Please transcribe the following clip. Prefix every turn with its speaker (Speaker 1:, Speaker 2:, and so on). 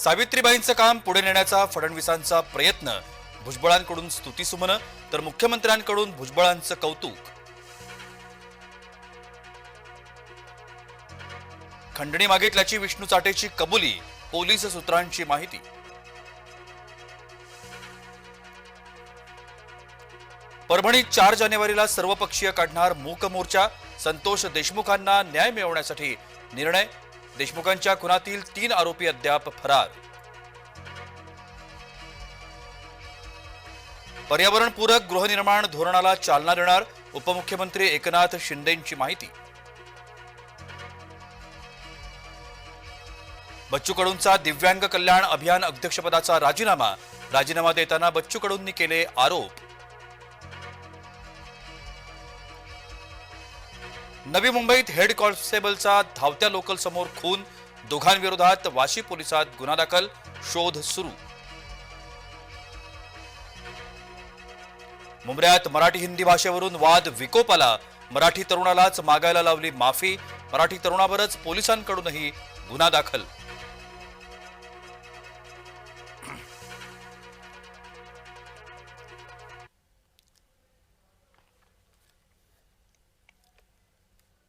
Speaker 1: सावित्रीबाईंचं काम पुढे नेण्याचा फडणवीसांचा प्रयत्न भुजबळांकडून स्तुतीसुमनं तर मुख्यमंत्र्यांकडून भुजबळांचं कौतुक. खंडणी मागितल्याची विष्णू चाटेची कबुली पोलीस सूत्रांची माहिती. परभणीत चार जानेवारीला सर्वपक्षीय काढणार मूक मोर्चा संतोष देशमुखांना न्याय मिळवण्यासाठी निर्णय देशमुखांच्या खुनातील तीन आरोपी अद्याप फरार. पर्यावरणपूरक गृहनिर्माण धोरणाला चालना देणार उपमुख्यमंत्री एकनाथ शिंदेंची माहिती. बच्चू कडूंचा दिव्यांग कल्याण अभियान अध्यक्षपदाचा राजीनामा राजीनामा देताना बच्चू कडूंनी केले आरोप. नवी मुंबईत हेड कॉन्स्टेबलचा धावत्या लोकल समोर खून. दोघांविरोधात वाशी पोलिसात गुन्हा दाखल. शोध सुरू. मुंबऱ्यात मराठी हिंदी भाषेवरून वाद विकोपाला. मराठी तरुणालाच मागायला लावली माफी. मराठी तरुणावरच पोलिसांकडूनही गुन्हा दाखल.